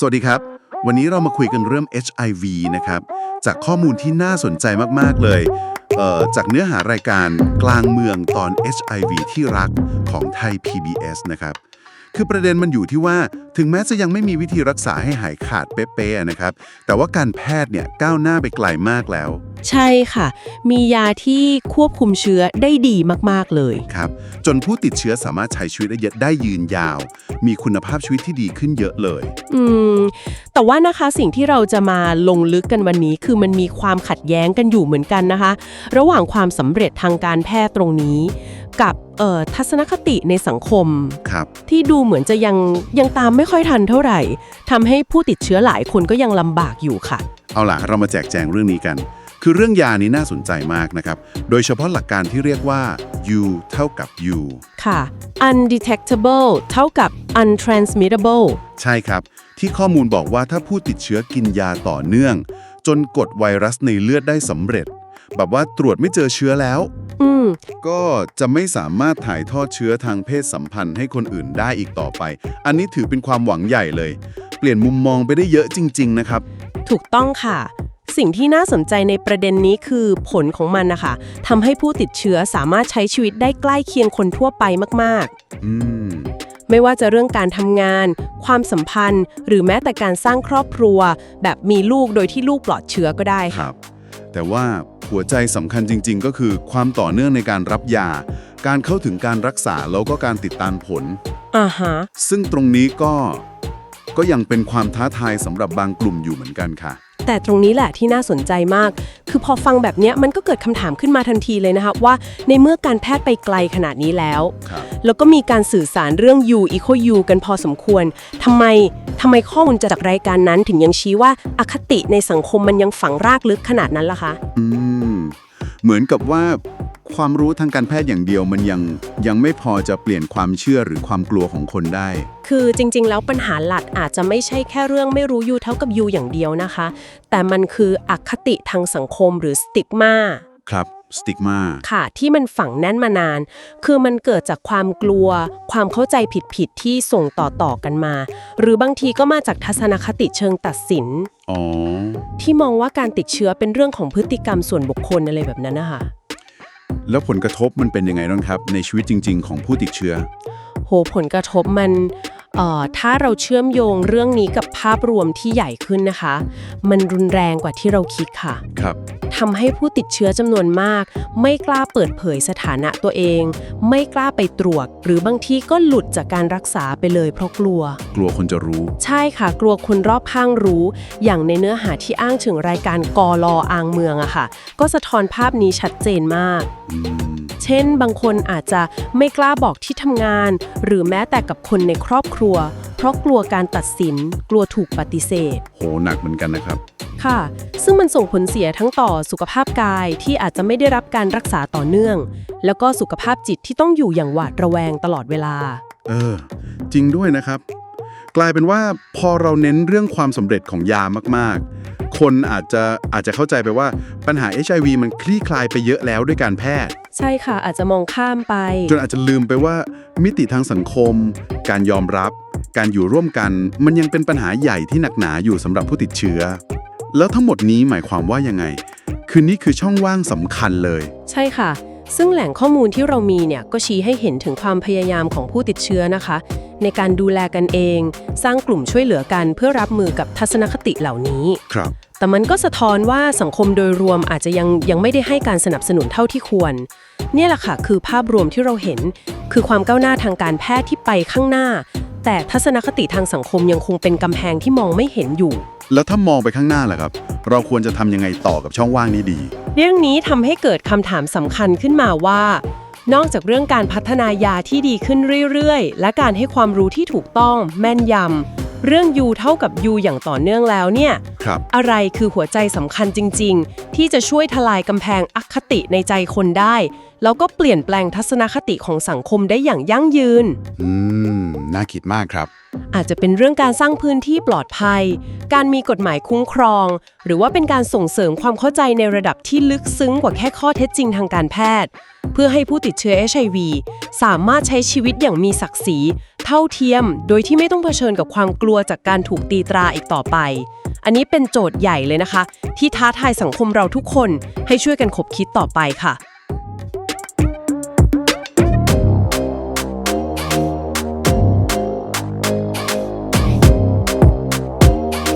สวัสดีครับ วันนี้เรามาคุยกันเรื่อง HIV นะครับ จากข้อมูลที่น่าสนใจมาก ๆ เลยเอ่อจากเนื้อหารายการกลางเมืองตอน HIV ที่รักของไทย PBS นะครับ คือประเด็นมันอยู่ที่ว่าถึงแม้จะยังไม่มีวิธีรักษาให้หายขาดเป๊ะๆนะครับ แต่ว่าการแพทย์เนี่ยก้าวหน้าไปไกลมากแล้ว ใช่ค่ะ มียาที่ควบคุมเชื้อได้ดีมาก ๆ เลย ครับ จนผู้ติดเชื้อสามารถใช้ชีวิตได้เยอะได้ยืนยาว มีคุณภาพชีวิตที่ดีขึ้นเยอะเลย อืม แต่ว่านะคะสิ่งที่เราจะมาลงลึกกันวันนี้ คือมันมีความขัดแย้งกันอยู่เหมือนกันนะคะ ระหว่างความสำเร็จทางการแพทย์ตรงนี้ กับเอ่อทัศนคติในสังคม ครับ ที่ดูเหมือนจะยังยังตามไม่ค่อยทันเท่าไหร่ทำให้ผู้ติดเชื้อหลายคนก็ยังลำบากอยู่ค่ะ เอาล่ะ เรามาแจกแจงเรื่องนี้กัน คือเรื่องยานี้น่าสนใจมากนะครับ โดยเฉพาะหลักการที่เรียกว่า U เท่ากับ U ค่ะ undetectable เท่ากับ untransmittable ใช่ครับ ที่ข้อมูลบอกว่าถ้าผู้ติดเชื้อกินยาต่อเนื่อง จนกดไวรัสในเลือดได้สำเร็จ แบบว่าตรวจไม่เจอเชื้อแล้ว อืม ก็จะไม่สามารถถ่ายทอดเชื้อทางเพศสัมพันธ์ให้คนอื่นได้อีกต่อไป อันนี้ถือเป็นความหวังใหญ่เลย เปลี่ยนมุมมองไปได้เยอะจริง ๆ นะครับ ถูกต้องค่ะ สิ่งที่น่าสนใจในประเด็นนี้คือผลของมันนะคะทำให้ผู้ติดเชื้อสามารถใช้ชีวิตได้ใกล้เคียงคนทั่วไปมากอืมๆไม่ว่าจะเรื่องการทำงาน ความสัมพันธ์ หรือแม้แต่การสร้างครอบครัว แบบมีลูกโดยที่ลูกปลอดเชื้อก็ได้คค่ะ รับ แต่ว่าหัวใจสำคัญจริง ๆ ก็คือความต่อเนื่องในการรับยา การเข้าถึงการรักษาแล้วก็การติดตามผล อ่าฮะ ซึ่งตรงนี้ก็ก็ยังเป็นความท้าทายสำหรับบางกลุ่มอยู่เหมือนกันค่ะ แต่ตรงนี้แหละที่น่าสนใจมาก คือพอฟังแบบเนี้ยมันก็เกิดคำถามขึ้นมาทันทีเลยนะคะว่าในเมื่อการแพทย์ไปไกลขนาดนี้แล้วครับแล้วก็มีการสื่อสารเรื่อง U equal U กันพอสมควรทำไมทำไมข้อมูลจากรายการนั้นถึงยังชี้ว่าอคติในสังคมมันยังฝังรากลึกขนาดนั้นล่ะคะอืมเหมือนกับว่าความรู้ทางการแพทย์อย่างเดียวมันยังยังไม่พอจะเปลี่ยนความเชื่อหรือความกลัวของคนได้ คือจริงๆ แล้วปัญหาหลักอาจจะไม่ใช่แค่เรื่องไม่รู้ U เท่ากับ U อย่างเดียวนะคะ แต่มันคืออคติทางสังคมหรือสติกมาครับสติกมาค่ะ ที่มันฝังแน่นมานาน คือมันเกิดจากความกลัว ความเข้าใจผิดๆที่ส่งต่อๆกันมา หรือบางทีก็มาจากทัศนคติเชิงตัดสินอ๋อที่มองว่าการติดเชื้อเป็นเรื่องของพฤติกรรมส่วนบุคคลอะไรแบบนั้นนะคะแล้วผลกระทบมันเป็นยังไงบ้างครับ ในชีวิตจริง ๆ ของผู้ติดเชื้อ โหผลกระทบมันเอ่อ ถ้าเราเชื่อมโยงเรื่องนี้กับภาพรวมที่ใหญ่ขึ้นนะคะ มันรุนแรงกว่าที่เราคิดค่ะครับทำให้ผู้ติดเชื้อจำนวนมาก ไม่กล้าเปิดเผยสถานะตัวเอง ไม่กล้าไปตรวจ หรือบางทีก็หลุดจากการรักษาไปเลยเพราะกลัว กลัวคนจะรู้ ใช่ค่ะ กลัวคนรอบข้างรู้ อย่างในเนื้อหาที่อ้างถึงรายการกอลออางเมืองอะค่ะ ก็สะท้อนภาพนี้ชัดเจนมากอืมเช่น บางคนอาจจะไม่กล้าบอกที่ทำงาน หรือแม้แต่กับคนในครอบครัวเพราะกลัวการตัดสิน กลัวถูกปฏิเสธ โหหนักเหมือนกันนะครับ ค่ะ ซึ่งมันส่งผลเสียทั้งต่อสุขภาพกายที่อาจจะไม่ได้รับการรักษาต่อเนื่อง แล้วก็สุขภาพจิตที่ต้องอยู่อย่างหวาดระแวงตลอดเวลา เออ จริงด้วยนะครับ กลายเป็นว่าพอเราเน้นเรื่องความสำเร็จของยามากๆ คนอาจจะอาจจะเข้าใจไปว่าปัญหา HIV มันคลี่คลายไปเยอะแล้วด้วยการแพทย์ ใช่ค่ะอาจจะมองข้ามไป จนอาจจะลืมไปว่า มิติทางสังคม การยอมรับ การอยู่ร่วมกัน มันยังเป็นปัญหาใหญ่ที่หนักหนาอยู่สำหรับผู้ติดเชื้อ แล้วทั้งหมดนี้หมายความว่ายังไง คือนี่คือช่องว่างสำคัญเลย ใช่ค่ะ ซึ่งแหล่งข้อมูลที่เรามีเนี่ยก็ชี้ให้เห็นถึงความพยายามของผู้ติดเชื้อนะคะ ในการดูแลกันเอง สร้างกลุ่มช่วยเหลือกันเพื่อรับมือกับทัศนคติเหล่านี้ครับ แต่มันก็สะท้อนว่าสังคมโดยรวมอาจจะยังยังไม่ได้ให้การสนับสนุนเท่าที่ควร เนี่ยแหละค่ะคือภาพรวมที่เราเห็น คือความก้าวหน้าทางการแพทย์ที่ไปข้างหน้า แต่ทัศนคติทางสังคมยังคงเป็นกำแพงที่มองไม่เห็นอยู่ แล้วถ้ามองไปข้างหน้าล่ะครับ เราควรจะทำยังไงต่อกับช่องว่างนี้ดี เรื่องนี้ทำให้เกิดคำถามสำคัญขึ้นมาว่า นอกจากเรื่องการพัฒนายาที่ดีขึ้นเรื่อยๆ และการให้ความรู้ที่ถูกต้องแม่นยำ เรื่องยูเท่ากับยูอย่างต่อเนื่องแล้วเนี่ย ครับ อะไรคือหัวใจสำคัญจริง ๆ ที่จะช่วยทลายกำแพงอคติในใจคนได้ แล้วก็เปลี่ยนแปลงทัศนคติของสังคมได้อย่างยั่งยืน อืม น่าคิดมากครับ อาจจะเป็นเรื่องการสร้างพื้นที่ปลอดภัย การมีกฎหมายคุ้มครอง หรือว่าเป็นการส่งเสริมความเข้าใจในระดับที่ลึกซึ้งกว่าแค่ข้อเท็จจริงทางการแพทย์ เพื่อให้ผู้ติดเชื้อ HIV สามารถใช้ชีวิตอย่างมีศักดิ์ศรี เท่าเทียม โดยที่ไม่ต้องเผชิญกับความกลัวจากการถูกตีตราอีกต่อไป อันนี้เป็นโจทย์ใหญ่เลยนะคะ ที่ท้าทายสังคมเราทุกคนให้ช่วยกันขบคิดต่อไปค่ะ